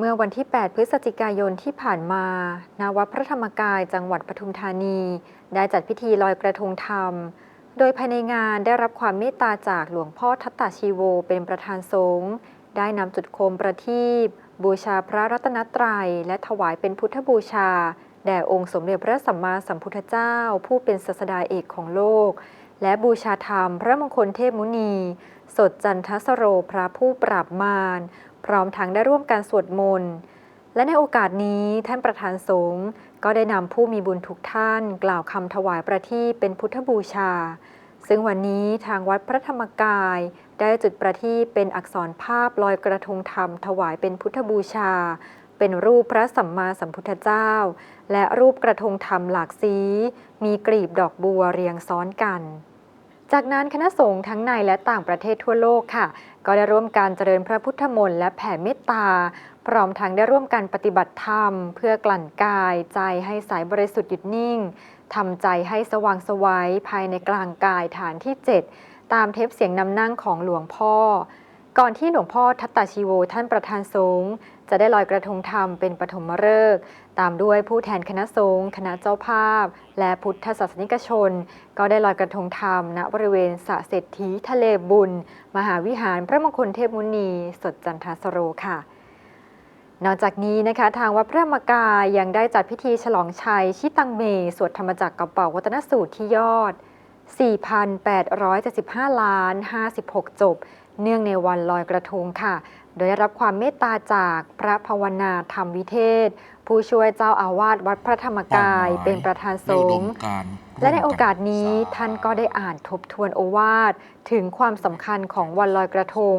เมื่อวันที่ 8 พฤศจิกายนที่ผ่านมาณวัดพระธรรมกายจังหวัดปทุมธานี ได้จัดพิธีลอยกระทงธรรม โดยภายในงานได้รับความเมตตาจากหลวงพ่อทัตตาชีโวเป็นประธานสงฆ์ได้นำจุดโคมประทีปบูชาพระรัตนตรัย และถวายเป็นพุทธบูชา แด่องค์สมเด็จพระสัมมาสัมพุทธเจ้า ผู้เป็นศาสดาเอกของโลก และบูชาธรรม พระมงคลเทพมุนี สดจันทสโรพระผู้ปราบมาร พร้อมทั้งได้ร่วมการสวดมนต์ และในโอกาสนี้ท่านประธานสงฆ์ก็ได้นำผู้มีบุญทุกท่าน กล่าวคำถวายประทีปเป็นพุทธบูชา ซึ่งวันนี้ทางวัดพระธรรมกาย ได้จุดประทีปเป็นอักษรภาพลอยกระทงธรรม ถวายเป็นพุทธบูชา เป็นรูปพระสัมมาสัมพุทธเจ้า และรูปกระทงธรรมหลากสี มีกลีบดอกบัวเรียงซ้อนกัน จากนั้นคณะสงฆ์ทั้งในและต่างประเทศทั่วโลกค่ะ ก็ได้ร่วมการเจริญพระพุทธมนต์และแผ่เมตตา พร้อมทั้งได้ร่วมการปฏิบัติธรรม เพื่อกลั่นกายใจให้สายบริสุทธิ์หยุดนิ่งทำใจให้สว่างไสวัยภายในกลางกายฐานที่ 7 ตามเทปเสียงนำนั่งของหลวงพ่อ ก่อนที่หลวงพ่อทัตตาชีโวท่านประธานสงฆ์จะได้ลอยกระทงธรรมเป็นปฐมฤกษ์ตามด้วยผู้แทนคณะสงฆ์คณะเจ้าภาพ และพุทธศาสนิกชน ก็ได้ลอยกระทงธรรมณบริเวณสระเศรษฐีทะเลบุญ มหาวิหารพระมงคลเทพมุนีสดจันทสโรค่ะ นอกจากนี้นะคะทางวัดพระมกายยังได้จัดพิธีฉลองชัยชิตังเม สวดธรรมจักรกระเป๋าวัฒนสูตรที่ยอด 4,875 ล้าน 56 จบ เนื่องในวันลอยกระทงค่ะ โดยได้รับความเมตตาจากพระภาวนาธรรมวิเทศ ผู้ช่วยเจ้าอาวาสวัดพระธรรมกายเป็นประธานสงฆ์และในโอกาสนี้ท่านก็ได้อ่านทบทวนโอวาทถึงความสำคัญของวันลอยกระทง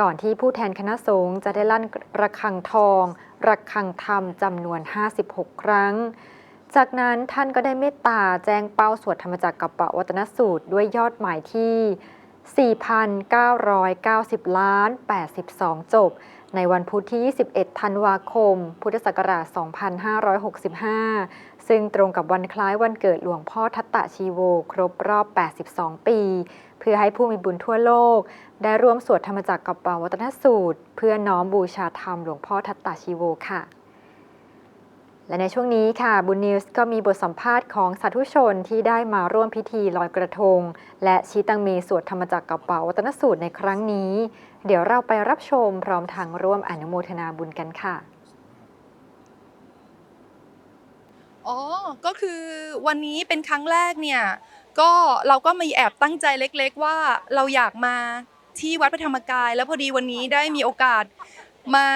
ก่อนที่ผู้แทนคณะสงฆ์จะได้ลั่นระฆังทอง ระฆังธรรมจำนวน 56 ครั้ง จากนั้นท่านก็ได้เมตตาแจ้งเป้าสวดธรรมจักรกับปวัตนสูตรด้วยยอดหมายที่ 4,990 ล้าน 82 จบ ในวันพุธที่ 21 ธันวาคม พุทธศักราช 2565 ซึ่งตรงกับวันคล้ายวันเกิดหลวงพ่อทัตตะชีโว ครบรอบ 82 ปี เพื่อให้ผู้มีบุญทั่วโลก ได้ร่วมสวดธรรมจักรกับปวัตนสูตร เพื่อน้อมบูชาธรรมหลวงพ่อทัตตะชีโวค่ะ และในช่วงนี้ค่ะบุญนิวส์ก็มีบทสัมภาษณ์ของสาธุชนที่ได้มาร่วมพิธีลอยกระทง และชี้ตังเมสวดธรรมจักรกับเป๋าวัตนสูตรในครั้งนี้ เดี๋ยวเราไปรับชมพร้อมทางร่วมอนุโมทนาบุญกันค่ะอ๋อ ก็คือวันนี้เป็นครั้งแรกเนี่ย ก็เราก็มีแอบตั้งใจเล็ก ๆ ว่าเราอยากมาที่วัดพระธรรมกาย แล้วพอดีวันนี้ได้มีโอกาส มา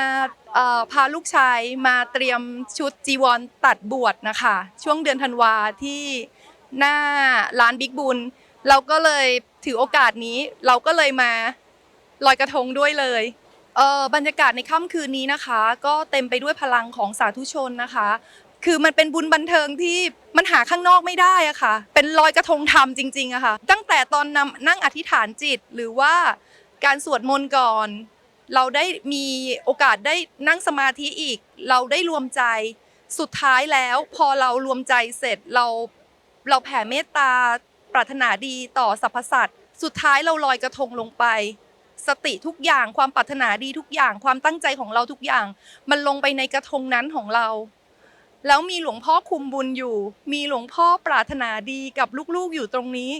พาลูกชายมาเตรียมชุดจีวรตัดบวชนะคะ ช่วงเดือนธันวาที่หน้าร้านบิ๊กบุญเราก็เลยถือโอกาสนี้ เราก็เลยมาลอยกระทงด้วยเลยเออบรรยากาศในค่ำคืนนี้นะคะ ก็เต็มไปด้วยพลังของสาธุชนนะคะ คือมันเป็นบุญบันเทิงที่มันหาข้างนอกไม่ได้อะค่ะ เป็นลอยกระทงธรรมจริงๆอะค่ะ ตั้งแต่ตอนนำนั่งอธิษฐานจิตหรือว่าการสวดมนต์ก่อน เราได้มีโอกาสได้นั่งสมาธิอีก เราได้รวมใจสุดท้ายแล้ว พอเรารวมใจเสร็จเราเราแผ่เมตตาปรารถนาดีต่อสรรพสัตว์สุดท้ายเราลอยกระทงลงไป สติทุกอย่างความปรารถนาดีทุกอย่างความตั้งใจของเราทุกอย่าง มันลงไปในกระทงนั้นของเรา แล้วมีหลวงพ่อคุมบุญอยู่ มีหลวงพ่อปรารถนาดีกับลูกๆอยู่ตรงนี้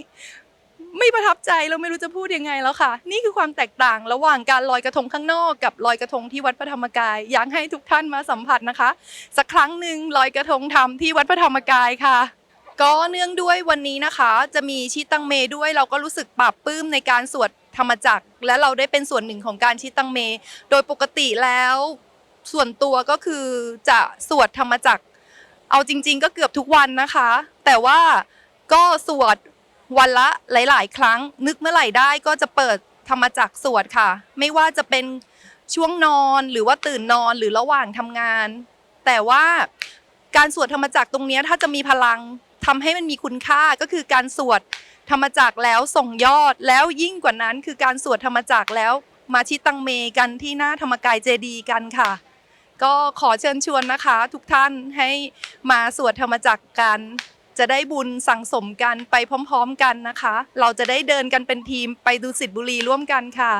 ไม่ประทับใจเราไม่รู้จะพูดยังไงแล้วค่ะ นี่คือความแตกต่างระหว่างการลอยกระทงข้างนอกกับลอยกระทงที่วัดพระธรรมกาย อยากให้ทุกท่านมาสัมผัสนะคะ สักครั้งหนึ่งลอยกระทงธรรมที่วัดพระธรรมกายค่ะ ก็เนื่องด้วยวันนี้นะคะ จะมีชิตังเมด้วยเราก็รู้สึกปรับปลื้มในการสวดธรรมจักร และเราได้เป็นส่วนหนึ่งของการชิตังเม โดยปกติแล้วส่วนตัวก็คือจะสวดธรรมจักร เอาจริง ๆ ก็เกือบทุกวันนะคะ แต่ว่าก็สวด วันละหลาย ๆ ครั้ง นึกเมื่อไหร่ได้ก็จะเปิดธรรมจักสวดค่ะ ไม่ว่าจะเป็นช่วงนอนหรือว่าตื่นนอนหรือระหว่างทำงาน แต่ว่าการสวดธรรมจักตรงนี้ถ้าจะมีพลังทำให้มันมีคุณค่าก็คือการสวดธรรมจักแล้วส่งยอดแล้วยิ่งกว่านั้นคือการสวดธรรมจักแล้วมาชิตังเมกันที่หน้าธรรมกายเจดีกันค่ะ ก็ขอเชิญชวนนะคะ ทุกท่านให้มาสวดธรรมจักกัน จะได้บุญสั่งสมกันไปพร้อมๆกันนะคะ เราจะได้เดินกันเป็นทีมไปดูสิทธิบุรีร่วมกันค่ะ